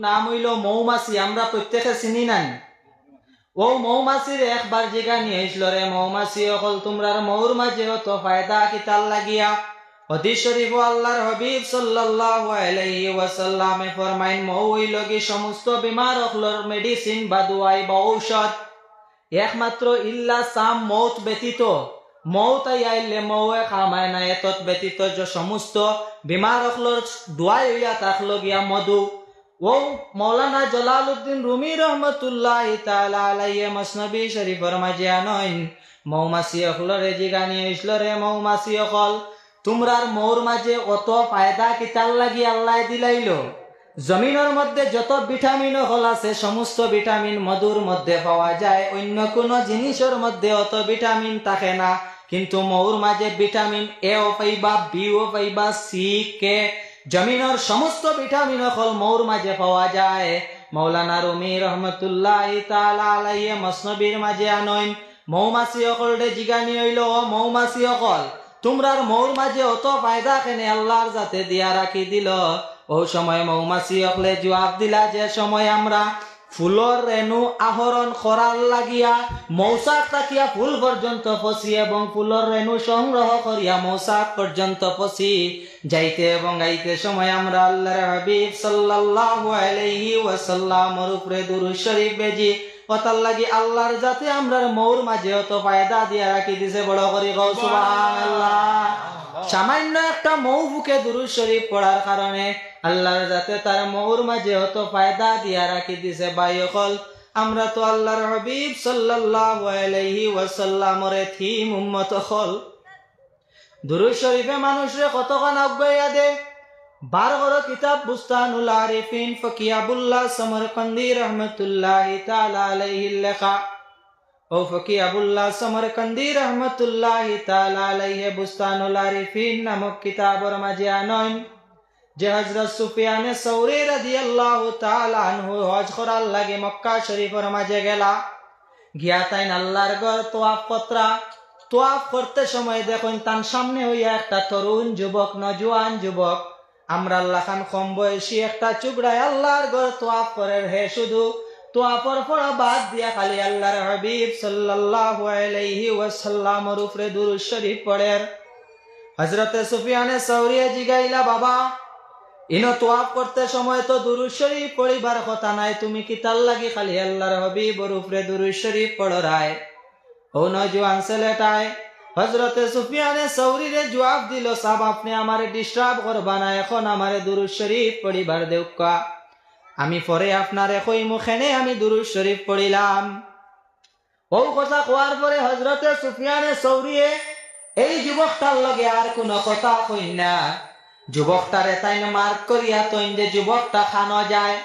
নাম হইল মৌমাছি, আমরা প্রত্যেকে চিনি নাই। ও মৌমাছির একবার জিগা নিয়ে আসল রে, মৌমাছি অকল তোমরার মৌর মাঝে অত ফায়দা লাগিয়া? শরীফ আল্লাহর হবিব ফরমাইন, মৌ হইল কি সমস্ত বিমার অকলর মেডিসিন বা দুয়াই বা ঔষধ? একমাত্র ইল্লা সাম মৌত ব্যতীত। মৌত আইলে মৌয়ে খামায় না এতত ব্যতীত যে সমস্ত বিমার অকলর দোয়াই হইয়া থাকল গিয়া মধু। ও মৌলানা জলালউদ্দিন রুমি রহমতুল্লাহ তাআলা আলাইহি মসনবী শরীফর মাঝে আনইন। মৌমাছি অকলরে জিগানি হইছিল রে মৌমাছি অকল। তোমরার মৌর মাঝে অত ফায়দা কিতাল লাগি আল্লাহ দিলাইল। জমিনের মধ্যে যত ভিটামিন হল আছে, সমস্ত ভিটামিন মধুর মধ্যে পাওয়া যায়। অন্য কোনো জিনিসের মধ্যে অত ভিটামিন থাকে না। কিন্তু মৌর মাঝে ভিটামিন এ ও পাইবা, বি ও পাইবা, সি, কে জমিনের সমস্ত ভিটামিন হল মৌর মাঝে পাওয়া যায়। মৌলানা রুমি রহমতুল্লাহ আলাইহি মসনবীর মাঝে আনইন। মৌমাছি অকল ডে জিগানি হইল ও মৌমাছি অকল। তোমরার মৌর মাঝে অত ফায়দা কেনে আল্লাহর যাতে দিয়া রাখি দিল। ও সময় মৌমাছি অকলে জবাব দিলা যে সময় আমরা ফুলর রেণু আহরণ করার লাগিয়া মৌসাক তাকিয়া ফুল পর্যন্ত পচি এবং ফুলর রেণু সংগ্রহ করিয়া মৌসাক পর্যন্ত পচি। যাইতে এবং আইতে সময় আমরা আল্লাহর হাবিব সাল্লাল্লাহু আলাইহি ওয়াসাল্লামর উপরে দুরূদ শরীফ বেজি অতার লাগি আল্লাহর যাতে আমরার মৌর মাঝে অত ফায়দা দিয়া রাখি দিছে বড় করি গৌ সুবহানাল্লাহ। সামান্য একটা মৌ বুকে দুরুদ শরীফ পড়ার কারণে আল্লাহর যাতে তার মৌর মাঝে অত ফায়দা দিয়া রাখি দিছে বাই অকল আমরা তো আল্লাহর হাবিব সাল্লাল্লাহু আলাইহি ওয়াসাল্লামর থিম উম্মত হল দুরুদ শরীফে মানুষরে কতক্ষণ আগাইয়া দে? বার বড় কিতাব বুস্তানুল আরিফিন ফকিয়াবুল্লাহ সমরকন্দি রহমতুল্লাহ তাআলা আলাইহি লেখা। ও ফকিয়াবুল্লাহ সমরকন্দি রহমতুল্লাহ তাআলা আলাইহি বুস্তানুল আরিফিন নামক কিতাবর মাঝে আনয়ন যে হজরত সুফিয়ানে সৌরি রাদিয়াল্লাহু তাআলা আনহু হজ করার লাগে মক্কা শরীফের মাঝে গেলা। গিয়া তাইন আল্লাহর ঘর তোয়াফ কতরা তোয়াফ করতে সময় দেখুন, তার সামনে হইয়া একটা তরুণ যুবক, নজওয়ান যুবক। আমরা আল্লাহ খান কম বয়সী একটা চুগড়ায় আল্লাহর ঘর তোয়াফ করে, হে শুধু তোয়াফর পড়া বাদ দিয়া খালি আল্লাহর হাবিব সাল্লাল্লাহু আলাইহি ওয়াসাল্লামর উপরে দুরূদ শরীফ পড়ের হযরতে সুফিয়ানে সৌরিয়ে জিগাইলা, বাবা, ইনো তোয়াফ করতে সময় তো দুরূদ শরীফ পড়িবার কথা নাই, তুমি কি তার লাগি খালি আল্লাহর হাবিবর উপরে দুরূদ শরীফ পড়ো রায়? ও নজওয়ান ছেলেটায় হজরতে সুফিয়ানে সৌরিরে জবাব দিল সাব আপনি আমারে ডিস্টার্ব করবা না, এখন আমারে দুরুদ শরীফ পড়িবার দেউকা। আমি পরে আপনার একই মুখেনে আমি দুরুদ শরীফ পড়িলাম। ও কথা কোয়ার পরে হজরতে সুফিয়ানে সৌরিয়ে, এই যুবকটার লগে আর কোনো কথা কই না। যুবকটারে তাই মার্ক করিয়া তৈন যে যুবকটা খানো যায়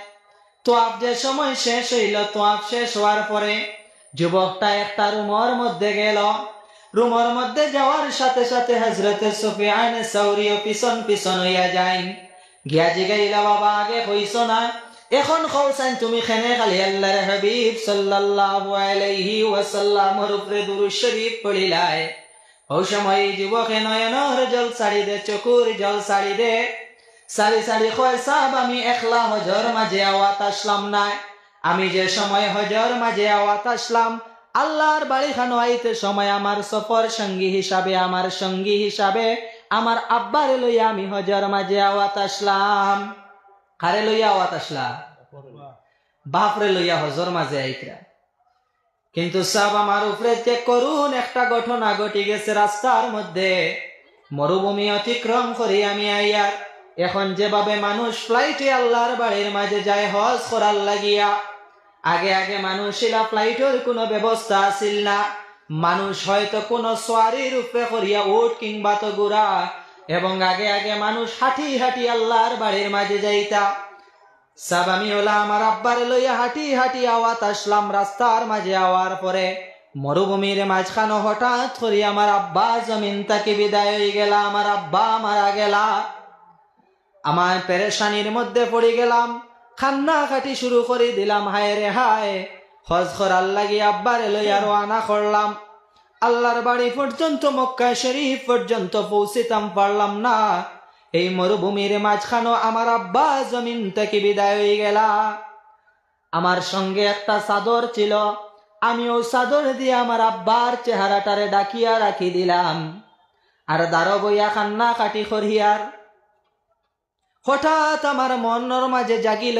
তো আপ যে সময় শেষ হইল তো আপ শেষ হওয়ার পরে যুবকটা একটা রুমর মধ্যে গেল। রুমর মধ্যে যাওয়ার সাথে সাথে হজরতে সুফিয়ান সৌরিও পিছন পিছন হইয়া যাই গিয়া জিগাইলা, বাবা, আগে হইছ না। এখন কৌসাইন তুমি খেনে খালি আল্লাহর হাবিব সাল্লাল্লাহু আলাইহি ওয়াসাল্লামর উপরে দুরূদ শরীফ পড়িলাই ও সময় যুবকে নয়নর জল সারি দে, চকুর জল সারি দে। সারি সারি কয় সাব আমি একলা হজর মাঝে আওয়াত আসলাম না। আমি যে সময় হজর মাঝে আওয়াত আসলাম, আল্লাহর বাড়ি খানো আইতে সময় আমার সফর সঙ্গী হিসাবে, আমার সঙ্গী হিসাবে, আমার আব্বার লইয়া আমি হজর মাঝে আওয়াত আসলাম। কারে লইয়া আওয়াত আসলাম? বাপরে লইয়া হজর মাঝে আইতরা। কিন্তু সব আমার উপরে যে করুন, একটা ঘটনা ঘটি গেছে রাস্তার মধ্যে। মরুভূমি অতিক্রম করি আমি আইয়ার এখন যেভাবে মানুষ ফ্লাইটে আল্লাহর বাড়ির মাঝে যায়, হজ করার লাগিয়া আগে আগে মানুষ শিলা ফ্লাইটের কোনো ব্যবস্থা আছিল না। মানুষ হয়তো কোনো সোয়ারির উপরে করিয়া উঠ কিংবা তো গুড়া এবং আগে আগে মানুষ হাঁটি হাঁটি আল্লাহর বাড়ির মাঝে যাইতা। সাব আমি ওলা আমার আব্বার লইয়া হাঁটি হাঁটি আওয়াত আসলাম রাস্তার মাঝে আওয়ার পরে। মরুভূমির মাঝখানো হঠাৎ করি আমার আব্বা জমিন তাকে বিদায় হয়ে গেলা, আমার আব্বা মারা গেলা। আমার পেরেশানির মধ্যে পড়ে গেলাম। খান্না খাটি শুরু করে দিলাম, হায় রে হায়। হজ করার লাগি আব্বারে লইয়া রওনা করলাম। আল্লাহর বাড়ি পর্যন্ত মক্কা শরীফ পর্যন্ত পৌঁছিতাম, পারলাম না। এই মরুভূমির মাঝখানো আমার আব্বা জমিন থেকে বিদায় হয়ে গেলা। আমার সঙ্গে একটা চাদর ছিল আমি ওই চাদর দিয়ে আমার আব্বার চেহারাটারে ডাকিয়া রাখি দিলাম। আর দাঁড়ো বইয়া কান্না কাটি করিয়ার হঠাৎ আমার মনের মাঝে জাগিল।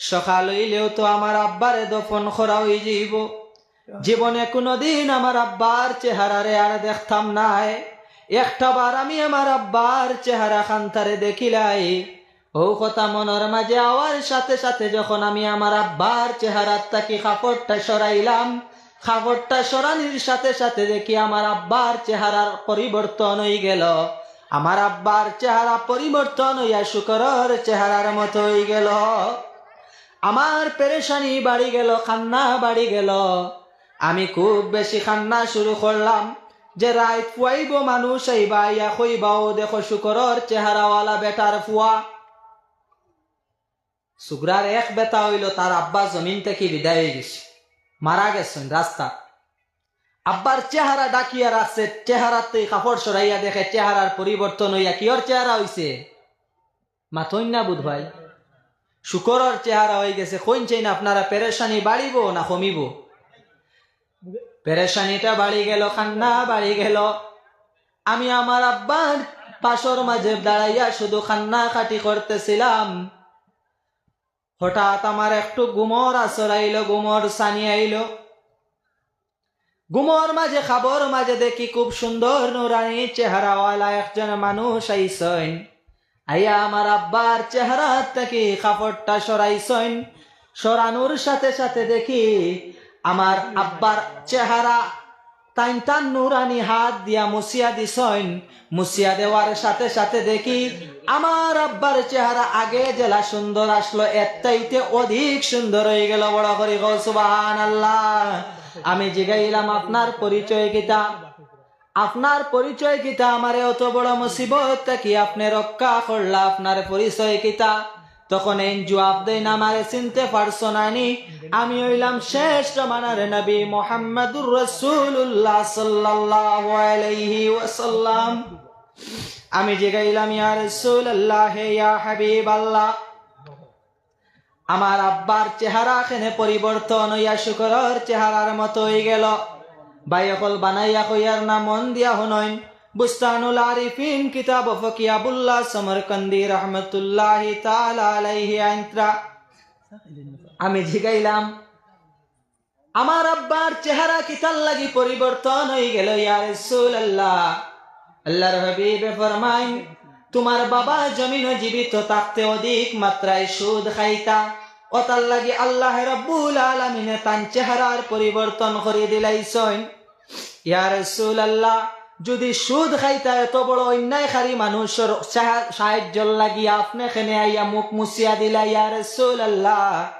সকাল হইলেও তো আমার আব্বারে দফন করা হয়ে যাইব। জীবনে কোনোদিন আমার আব্বার চেহারারে আর দেখতাম নাই। একটা বার আমি আমার আব্বার চেহারা খান্তারে দেখিলাই। ও কথা মনের মাঝে আওয়ার সাথে সাথে যখন আমি আমার আব্বার চেহারার তাকি কাপড়টা সরাইলাম কাপড়টা সরানির সাথে সাথে দেখি আমার আব্বার চেহারার পরিবর্তন হয়ে গেল। আমার আব্বার চেহারা পরিবর্তন হইয়া শুকরের চেহারার মতো হয়ে গেল। আমার পেরেশানি বাড়ি গেল, খান্না বাড়ি গেল। আমি খুব বেশি খান্না শুরু করলাম যে রাত ফুয়াইব মানুষ আইবা ইয়া কইবাও দেখো শুকরের চেহারাওয়ালা বেটার ফুয়া। সুগরার এক বেতা হইল, তার আব্বা জমিন থেকে বিদায় হয়ে গেছে। মারা গেছেন রাস্তা আব্বার চেহারা ডাকিয়া রাখছে, চেহারাতে কাপড় সরাইয়া দেখে চেহারার পরিবর্তন হইয়া কিয়র চেহারা হইছে? মাথইন না বুধ ভাই? শুকরর চেহারা হয়ে গেছে কইন চাই না আপনারা পেরেশানি বাড়িব না কমিব? পেরেশানিটা বাড়ি গেল খান্না বাড়ি গেল। আমি আমার আব্বার পাশর মাঝে দাঁড়াইয়া শুধু খান্না কাটি করতেছিলাম। হঠাৎ আমার একটু গুমর আসর আইলো, গুমর সানি আইলো। গুমর মাঝে, খাবর মাঝে দেখি খুব সুন্দর নুরানি চেহারাওয়ালা একজন মানুষ আইসইন। আইয়া আমার আব্বার চেহারা থেকে কাপড়টা সরাইছইন সরানোর সাথে সাথে দেখি আমার আব্বার চেহারা তাইন তান নুরানি হাত দিয়া মুসিয়া দিছইন মুসিয়া দেওয়ার সাথে সাথে দেখি আমার আব্বার চেহারা আগে জেলা সুন্দর আসলো, এর অধিক সুন্দর হয়ে গেল। বড় করি গো সুবাহান আল্লাহ আমি জিগাইলাম আপনার পরিচয় কিতা আপনার পরিচয় কিতা আমারে অত বড় মুসিবত কি আপনি রক্ষা করলা আপনার পরিচয় কিতা তখন এই জবাব দেন আমারে চিনতে পারছ নানি আমি হইলাম শেষ জমানার নবী মোহাম্মদুর রসুল্লাহ সাল্লাল্লাহু আলাইহি ওয়াসাল্লাম। আমি জিগাইলাম, ইয়া রাসূলুল্লাহ ইয়া হাবিব আল্লাহ আমার আব্বার চেহারা খেনে পরিবর্তন হইয়া শুকরের চেহারার মতো হয়ে গেল। বাইকল বানাইয়া কইয়ার না মন দিয়া হনইন বুস্তানুল আরিফিন, কিতাব ফকিয়াবুল্লাহ, সমরকন্দি রহমতুল্লাহ আলাইহি আইন্ত্রা। আমি জিগাইলাম, আমার আব্বার চেহারা কিতাল লাগি পরিবর্তন হয়ে গেল ইয়া রাসূলুল্লাহ? আল্লাহর হাবিবে ফরমাইন তোমার বাবা জমিন জীবিত থাকতে অধিক মাত্রায় সুদ খাইতা। অতার লাগি আল্লাহ রব্বুল আলমিনে তান চেহারার পরিবর্তন করে দিলাইছইন ইয়া আল্লাহ যদি সুদ খাইতা এত বড় অন্যায়কারী মানুষের সাহা- সাহায্য লাগি আপনি খেনে আইয়া মুখ মুছিয়া দিলা, ইয়া আল্লাহ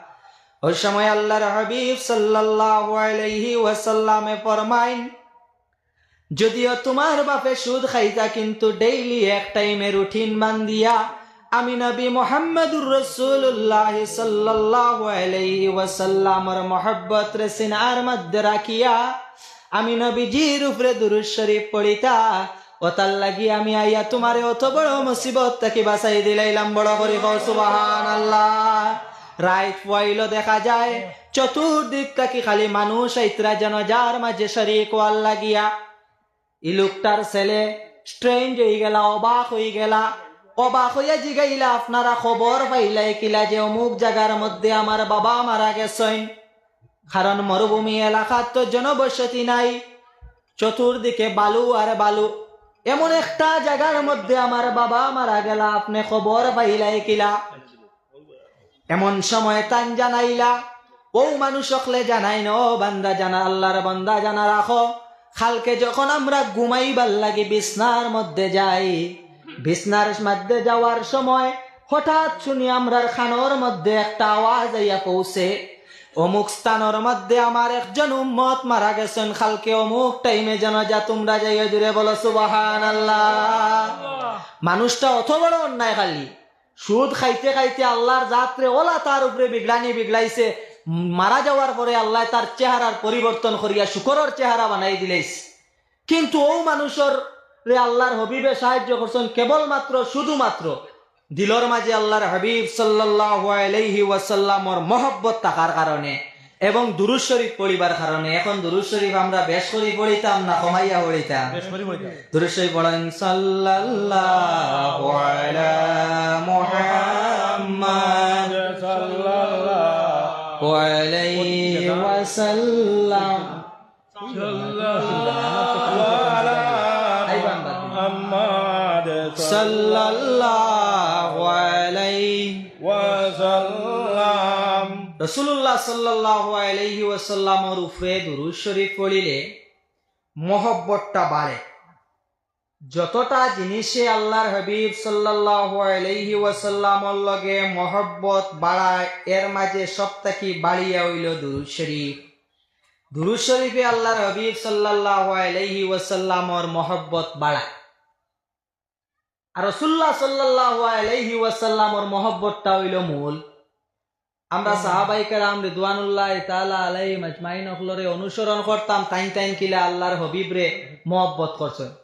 ওই সময় আল্লাহর হাবিব আলাইহি ওয়াসাল্লামে ফরমাইন যদিও তোমার বাপে সুদ খাইতা, কিন্তু ডেইলি এক টাইমে রুটিন বান্দিয়া আমি নবী মোহাম্মদুর রসুল্লাহ সাল্লাল্লাহু আলাইহি ওয়াসাল্লামর মধ্যে রাখিয়া আমি নবীজির উপরে দুরুদ শরীফ পড়িতা, ও তার লাগি আমি আইয়া তোমারে অত বড় মুসিবত থেকে বাঁচাই দিলাইলাম। বড় করে সুবাহান আল্লাহ রাইত পয়ল দেখা যায় চতুর্দিক থেকে খালি মানুষ, আইতরা যেন যার মাঝে শরীক ওয়াল লাগিয়া ই লোকটার ছেলে স্ট্রেঞ্জ হয়ে গেলা, অবাক হয়ে গেলা। অবাক হইয়া জিগাইলা, আপনারা খবর পাইলাই কিলা যে অমুক জায়গার মধ্যে আমার বাবা মারা গেছেন। কারণ মরুভূমি এলাকার তো জনবসতি নাই। চতুর্দিকে বালু আর বালু। এমন একটা জায়গার মধ্যে আমার বাবা মারা গেলা, আপনি খবর পাইলাই কিলা। এমন সময় তান জানাইলা ও মানুষ সকলে জানাই ন, বান্দা জানা, আল্লাহর বান্দা জানা রাখো। খালকে যখন আমরা ঘুমাইবার লাগে বিছনার মধ্যে যাই বিছনার মধ্যে যাওয়ার সময় হঠাৎ শুনি আমরার খানোর মধ্যে একটা আওয়াজ আইয়া পৌঁছে। অমুক স্থানের মধ্যে আমার একজন উম্মত মারা গেছেন। খালকে অমুক টাইমে যেন যা তোমরা যাইয়া জুড়ে বলো সুবাহান আল্লাহ। মানুষটা অত বড় অন্যায় খালি। সুদ খাইতে খাইতে আল্লাহর যাত্রে ওলা তার উপরে বিগলানি বিগলাইছে। মারা যাওয়ার পরে আল্লাহ তার চেহারার পরিবর্তন করিয়া শুকরের চেহারা বানাই দিলেইছে কিন্তু ও মানুষের রে আল্লাহর হবিবে সাহায্য করছেন কেবলমাত্র শুধুমাত্র দিলর মাঝে আল্লাহর হাবিব আলাইহি ওয়াসাল্লামর মহব্বত থাকার কারণে এবং দুরুজ শরীফ পড়িবার কারণে। এখন দুরুজ শরীফ আমরা বেশ করে পড়িতাম না কমাইয়া পড়িতাম। দুরুজ শরীফ পড়েন সাল্লাল্লাহু আলা মুহাম্মাদ। ওয়া আলাইহি ওয়াসাল্লাম আইবান বাদ সাল্লাল্লাহু আলাইহি রসুল্লাহ সাল্লাল্লাহু আলাইহি ওয়াসাল্লামর উপরে দুরূদ শরীফ পড়িলে মহব্বতটা বাড়ে। যতটা জিনিসে আল্লাহর হাবিব ওয়াসাল্লামর লগে মহব্বত বাড়ায় এর মাঝে সবথেকে বাড়িয়া হইল দুরূদ শরীফ। দুরূদ শরীফে আল্লাহর হাবিব সাল্লাল্লাহু আলাইহি ওয়াসাল্লামর মহব্বত বাড়ায়। আর রসুল্লাহ সাল্লাল্লাহু আলাইহি ওয়াসাল্লামর মহব্বতটা হইল মূল। আমরা সাহাবাই কেরাম রিদওয়ানুল্লাহ তাআলা আলাইহিম আজমাইন অকলরে অনুসরণ করতাম তাইন তাইন কিলা আল্লাহর হবিব রে মহব্বত করছেন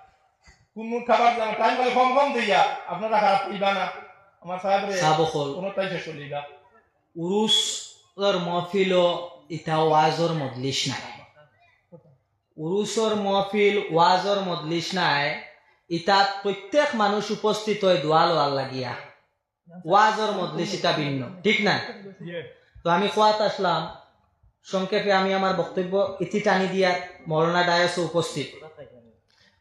কোন খাবার জানা টাইম বলে কম কম দিয়া। আপনারা খারাপ কইবা না। আমার সাহেব রে কোনো তাই শেষ উরুস ওর মহফিল ইটা ওয়াজর মজলিস নাই। উরুসর মহফিল ওয়াজর মজলিস নাই। ইতাত প্রত্যেক মানুষ উপস্থিত হয় দোয়া লোয়ার লাগিয়া। ওয়াজর মজলিস ইটা ভিন্ন ঠিক না তো আমি কোয়াত আসলাম। সংক্ষেপে আমি আমার বক্তব্য ইতি টানি দিয়া মৌলানা ডায়স উপস্থিত।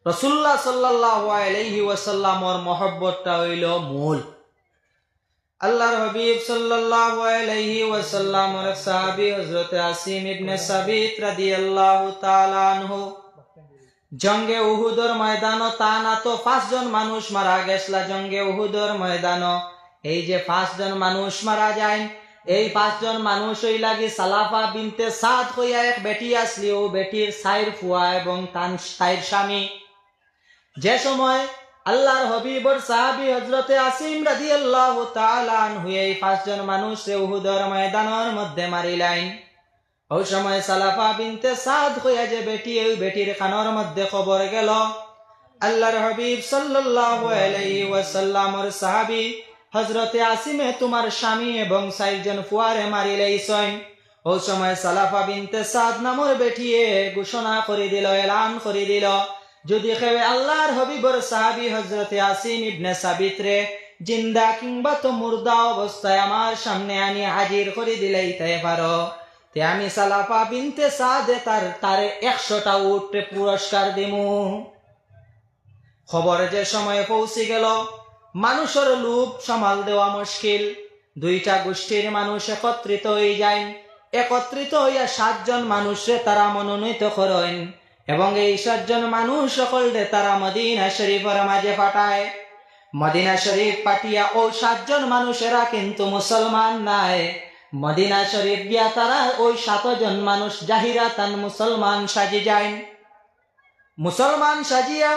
রসুল্লাহ সাল্লাহ আলাইহি ওয়াসাল্লামর মহব্বতটা হইল মূল। আল্লাহর হাবিব সাল্লাল্লাহু আলাইহি ওয়াসাল্লামর এক সাহাবী হযরত আসিম ইবনে সাবিত রাদিয়াল্লাহু তাআলা আনহু। জঙ্গে উহুদর ময়দান তা না তো পাঁচজন মানুষ মারা গেছলা। জঙ্গে উহুদর ময়দান এই যে পাঁচজন মানুষ মারা যায়, এই পাঁচজন মানুষ ওই লাগি সালাফা বিনতে সাদ হইয়া এক বেটি আসলি ও বেটির সাইর ফুয়া এবং তান সাইর স্বামী। যে সময় আল্লাহর হবিবর সাহাবি হজরতে আসিম রাদিয়াল্লাহু তাআলা আনহু এই পাঁচজন মানুষ উহুদর ময়দানের মধ্যে মারিলাইন ওই সময় সালাফা বিনতে সাদ হইয়া যে বেটি, ওই বেটির কানের মধ্যে খবর গেল। আল্লাহর হবিব সাল্লাল্লাহু আলাইহি ওয়াসাল্লামর সাহাবী হযরতে আসিমে তোমার স্বামী এবং চারজন ফুয়ারে মারিলেইছইন ওই সময় সালাফা বিনতে সাদ নামর বেটিয়ে ঘোষণা করে দিল, এলান করে দিল। যদি কেবে আল্লাহর হবিবর সাহাবী হযরতে আসিম ইবনে সাবিত্রে জিন্দা কিংবা তো মুর্দা অবস্থায় আমার সামনে আনি হাজির করে দিলেই পারো, তে আমি সালাফা বিনতে সাদে তার, তারে একশোটা উঠে পুরস্কার দিমু। খবর যে সময়ে পৌঁছে গেল, মানুষের লোভ সামাল দেওয়া মুশকিল। দুইটা গোষ্ঠীর মানুষ একত্রিত হয়ে যায়, একত্রিত হইয়া সাতজন মানুষে তারা মনোনীত করেন। এবং এই সাতজন মানুষ সকলকে তারা মদিনা শরীফের মাঝে পাঠায়। মদিনা শরীফ পাঠিয়া ও সাতজন মানুষেরা কিন্তু মুসলমান নাই মদিনা শরীফ গিয়া তারা ওই সাতজন মানুষ জাহিরা তান মুসলমান সাজি যায়। মুসলমান সাজিয়া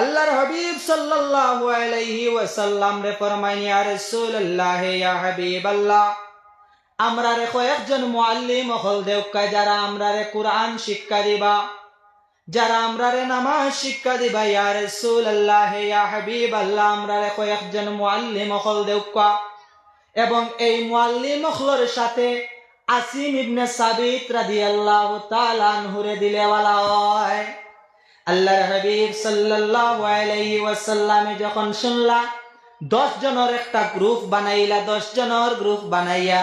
আল্লাহর হাবিব সাল্লাল্লাহু আলাইহি ওয়াসাল্লাম রে ফরমাইনি, ইয়া রাসূলুল্লাহ, ইয়া হাবিবাল্লাহ, আমরা রে কয়েকজন মুআল্লিম হল দেউকা যারা আমরা রে কুরআন শিক্ষা দিবা। যারা আমরা রে নামাজ শিক্ষা দিবা, ইয়া রাসূলুল্লাহ, ইয়া হাবিবাল্লাহ আমরা রে কয়েকজন মুআল্লিম হল দেউকা এবং এই মুআল্লিম হলর সাথে আসিম ইবনে সাবিত রাদিয়াল্লাহু তাআলা আনহুরে দিলেওয়ালা হয়। আল্লাহর হাবিব সাল্লাল্লাহু আলাইহি ওয়াসাল্লামে যখন শুনলা, দশ জনের একটা গ্রুপ বানাইলা, দশ জনের গ্রুপ বানাইয়া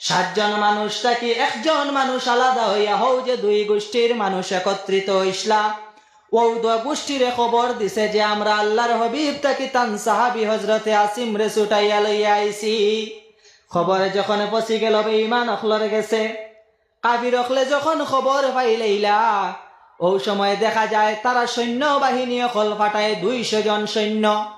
সাতজন মানুষ থাকি একজন মানুষ আলাদা হইয়া হও যে দুই গোষ্ঠীর মানুষ একত্রিত খবর দিছে যে আমরা আসিম আইছি। যখন পচি গেল ইমান গেছে। অখলে যখন দেখা যায় তারা সৈন্য বাহিনী অকল ফাটায় দুইশো জন সৈন্য।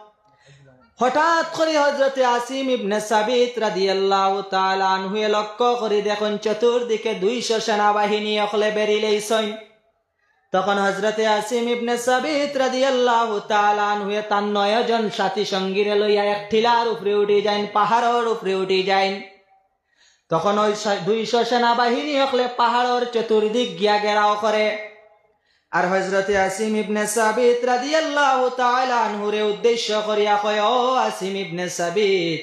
হঠাৎ করে হজরতে আসিম ইবনে সাবিত রাদিয়াল্লাহু তাআলা আনহুয়ে লক্ষ্য করে দেখুন চতুর্দিকে দুইশো সেনাবাহিনী অকলে বেরিলেইছইন তখন হজরতে আসিম ইবনে সাবিত রাদিয়াল্লাহু তাআলা আনহুয়ে তার নয়জন সাথী সঙ্গীরে লইয়া এক ঠিলার উপরে উঠে যাইন, পাহাড়ের উপরে উঠে যাইন। তখন ওই দুইশো সেনাবাহিনী অকলে পাহাড়ের চতুর্দিক গিয়া ঘেরাও করে। আর হজরতে আসিম ইবনে সাবিত রাদিয়াল্লাহু তাআলা আনহুরে উদ্দেশ্য করিয়া কয়, ও আসিম ইবনে সাবিত,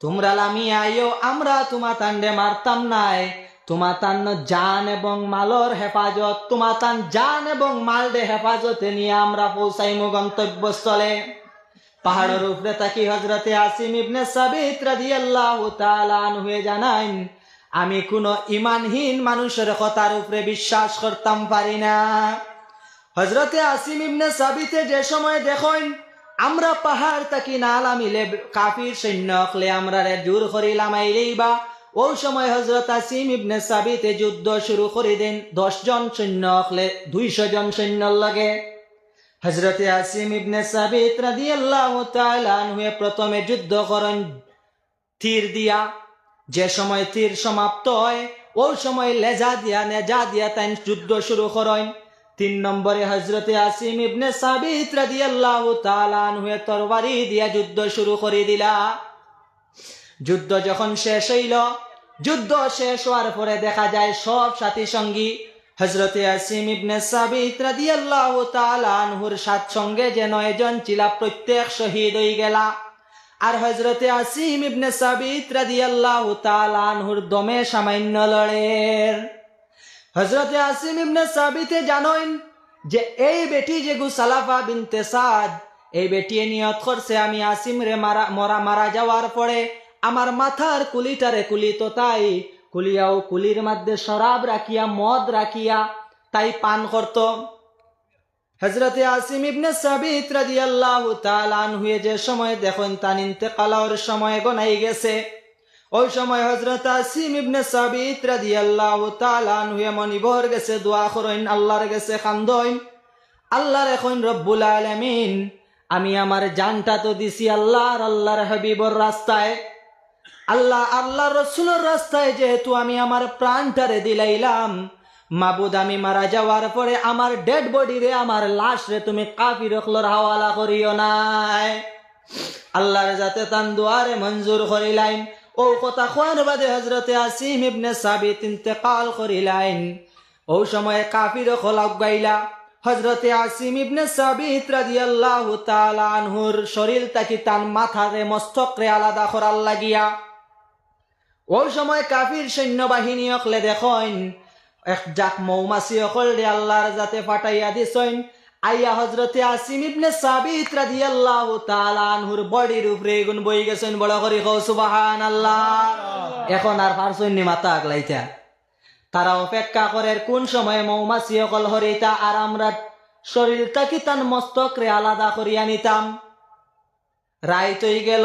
তোমরা লামি আইও আমরা তোমা তান্ডে মারতাম নাই। তোমা তান জান এবং মালর হেফাজত, তোমা তান জান এবং মালডে হেফাজতে নিয়ে আমরা পৌঁছাইমু গন্তব্যস্থলে। পাহাড়ের উপরে তাকি হজরতে আসিম ইবনে সাবিত রাদিয়াল্লাহু তাআলা আনহুয়ে জানাইন আমি কোনো ইমানহীন মানুষের কথার উপরে বিশ্বাস করতাম পারি না। হজরতে আসিম ইবনে সাবিতে যে সময় দেখেন, আমরা পাহাড় তাকি না লামিলে কাফির সৈন্য হলে আমরা রে জোর করিলাম বা ওই সময় হজরত আসিম ইবনে সাবিতে যুদ্ধ শুরু করে দেন, দশ জন সৈন্য হলে দুইশো জন সৈন্যর লাগে। হজরতে আসিম ইবনে সাবিত রাদিয়াল্লাহু তাআলা আনহু প্রথমে যুদ্ধ করেন তীর দিয়া যে সময় তীর সমাপ্ত হয়, ওই সময় লেজা দিয়া নেজা দিয়া তাই যুদ্ধ শুরু করেন। তিন নম্বরে হজরতে আসিম ইবনে সাবিত রাদিয়াল্লাহু তাআলা আনহু তরবারি দিয়া যুদ্ধ শুরু করে দিলা। যুদ্ধ যখন শেষ হইল, যুদ্ধ শেষ হওয়ার পরে দেখা যায় সব সাথী সঙ্গী হজরতে আসিম ইবনে সাবিত রাদিয়াল্লাহু তাআলা আনহুর সাত সঙ্গে যে নয়জন ছিলা প্রত্যেক শহীদ হয়ে গেলা। আর হজরতে আসিম ইবনে সাবিত রাদিয়াল্লাহু তাআলা আনহুর দমে সামান্য লড়ের। হজরতে আসিম ইবনে সাবিতে জানেন যে এই বেটি যে গু সালাফা বিনতে সাদ, এই বেটি নিয়ত করছে আমি আসিম রে মারা, মরা, মারা যাওয়ার পরে আমার মাথার কুলিটারে কুলি তো তাই, কুলিয়াও কুলির মধ্যে শরাব রাখিয়া, মদ রাখিয়া তাই পান করত। হজরতে আসিম ইবনে সাবিত রাদিয়াল্লাহু তাআলা আনহু যে সময় দেখুন তান ইন্তেকালের সময় গনাই গেছে। ওই সময় হজরত আসিম ইবনে সাবিত রাদিয়াল্লাহু তাআলা আনহু মনিবর গেছে, দোয়া করেন, আল্লাহর গেছে খান্দইন আল্লাহর এখন রব্বুল আলামিন, আমি আমার জানটা তো দিছি আল্লাহর আল্লাহর হাবিবর রাস্তায়। আল্লাহ আল্লাহ রসুলের রাস্তায় যেহেতু আমি আমার প্রাণটারে দিলাইলাম মাবুদ আমি মারা যাওয়ার পরে আমার ডেড বডি রে, আমার লাশ রে, তুমি কাফি রখলোর হাওয়ালা করিও নাই। আল্লাহর যাতে তান দুয়ারে মঞ্জুর করিলাইন। ও কথা খোয়ার বাদে হজরতে আসিম ইবনে সাবিত ইন্তেকাল করিলাইন। ও সময়ে কাফির খোলাক গাইলা হজরতে আসিম ইবনে সাবিত রাদিয়াল্লাহু তাআলা আনহুর শরীর তাকি তান মাথারে মস্তকরে আলাদা করার লাগিয়া। ওই সময় কাফির সৈন্যবাহিনী অকলে দেখেন এক জাক মৌমাছি অকল রে আল্লাহর যাতে ফাটাইয়া দিছেন। আইয়া হজরতে আসিম ইবনে সাবিত রাদিয়াল্লাহু তাআলা আনহুর বডির উপরে গুণ বই গেছেন। বড় করে কও, সুবহানাল্লাহ। এখন আর পারছুন নি মাথা আগলাইতা। তারা অপেক্ষা করে কোন সময় মৌমাছি অকল হরিতা আর আমরা শরীরটা কি তান মস্তক রে আলাদা করিয়া নিতাম? রায় তৈ গেল।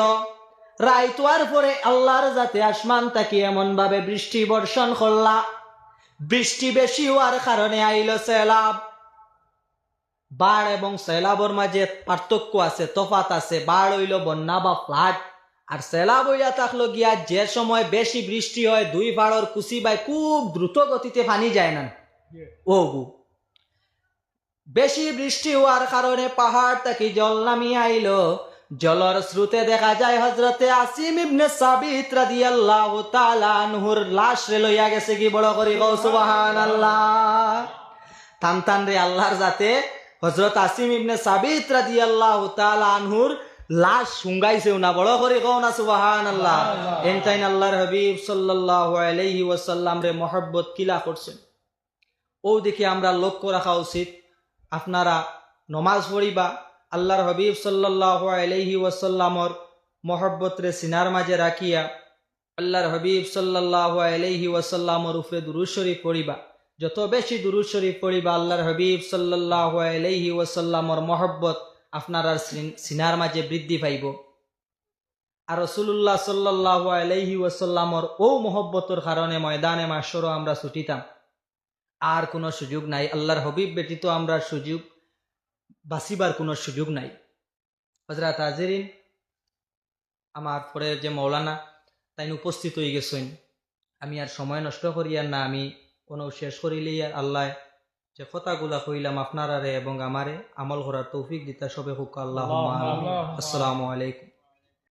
রায় তোয়ার পরে আল্লাহর যাতে আসমান তাকে এমন ভাবে বৃষ্টি বর্ষণ করলা। বৃষ্টি বেশি হওয়ার কারণে আইল সেলাব। বাড় এবং সেলাবর মাঝে পার্থক্য আছে তফাত আছে। বাড় হইল বন্যা বা ফ্লাড। আর সেলাব হইয়া থাকল গিয়া যে সময় বেশি বৃষ্টি হয় দুই পাড়র কুচি বাই খুব দ্রুত গতিতে পানি যায় না। ও গু। বেশি বৃষ্টি হওয়ার কারণে পাহাড় থেকে জল নামিয়ে আইলো। জলর স্রোতে দেখা যায় হজরতে আসিম ইবনে সাবিত রাদিয়াল্লাহু তাআলা আনহুর লাশ রে লইয়া গেছে কি বড় করি গো সুবহানাল্লাহ। তান তান রে আল্লাহর যাতে হজরত আসিম ইবনে সাবিত রাদিয়াল্লাহু তাআলা আনহুর লাশ শুঙ্গাইছে না বড় করে কও না সুবহানাল্লাহ। এনতাইন আল্লাহর হাবিব সাল্লাল্লাহু আলাইহি ওয়াসাল্লাম রে মহব্বত কিলা করছেন। ও দেখি আমরা লক্ষ্য রাখা উচিত আপনারা নমাজ পড়িবা আল্লাহর হবিব সাল্লাহ আলহি ওয়াসাল্লামর মহব্বত রে সিনার মাঝে রাখিয়া আল্লাহর হাবিব সাল্লাল্লাহু আলাইহি ওয়াসাল্লামর উপরে দুরূদ শরীফ পড়িবা। যত বেশি দুরূদ শরীফ পড়িবা, আল্লাহর হাবিব সাল্লাল্লাহু আলাইহি ওয়াসাল্লামর মহব্বত আপনার আর সিন- সিনার মাঝে বৃদ্ধি পাইব। আর রসুল্লাহ সাল্লাল্লাহু আলাইহি ওয়াসাল্লামর ও মহব্বতর কারণে ময়দানে মাসরও আমরা ছুটিতাম। আর কোনো সুযোগ নাই। আল্লাহর হবিব ব্যতীত আমরা সুযোগ বাঁচিবার কোনো সুযোগ নাই। হজরা হাজিরিন আমার পরে যে মৌলানা তাই উপস্থিত হয়ে গেছেন। আমি আর সময় নষ্ট করি আর না আমি কোনো শেষ করিলেই আর আল্লাহ যে কথাগুলা কইলাম আপনারারে এবং আমারে আমল করার তৌফিক দিতা সবে হুক। আল্লাহ আসসালামু আলাইকুম।